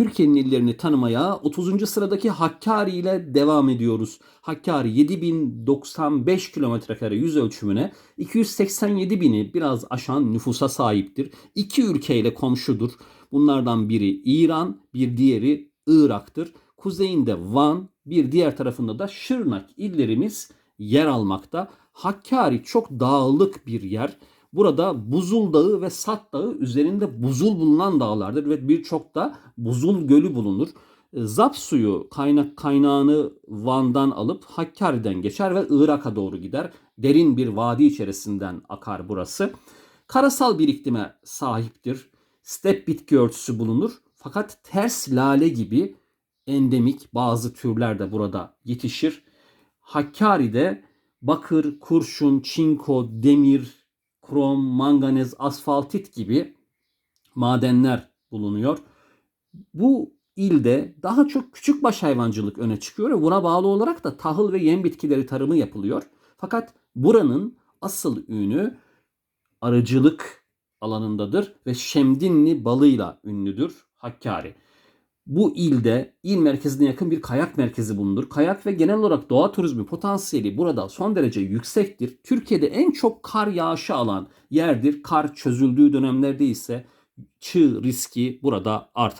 Türkiye'nin illerini tanımaya 30. sıradaki Hakkari ile devam ediyoruz. Hakkari 7095 kilometrekare yüz ölçümüne 287 bini biraz aşan nüfusa sahiptir. İki ülkeyle komşudur. Bunlardan biri İran, bir diğeri Irak'tır. Kuzeyinde Van, bir diğer tarafında da Şırnak illerimiz yer almakta. Hakkari çok dağlık bir yer. Burada Buzul Dağı ve Sat Dağı üzerinde buzul bulunan dağlardır ve birçok da buzul gölü bulunur. E, Zap suyu kaynak kaynağını Van'dan alıp Hakkari'den geçer ve Irak'a doğru gider. Derin bir vadi içerisinden akar burası. Karasal bir iklime sahiptir. Step bitki örtüsü bulunur. Fakat ters lale gibi endemik bazı türler de burada yetişir. Hakkari'de bakır, kurşun, çinko, demir, krom, manganez, asfaltit gibi madenler bulunuyor. Bu ilde daha çok küçükbaş hayvancılık öne çıkıyor ve buna bağlı olarak da tahıl ve yem bitkileri tarımı yapılıyor. Fakat buranın asıl ünü arıcılık alanındadır ve Şemdinli balıyla ünlüdür Hakkari. Bu ilde il merkezine yakın bir kayak merkezi bulunur. Kayak ve genel olarak doğa turizmi potansiyeli burada son derece yüksektir. Türkiye'de en çok kar yağışı alan yerdir. Kar çözüldüğü dönemlerde ise çığ riski burada artar.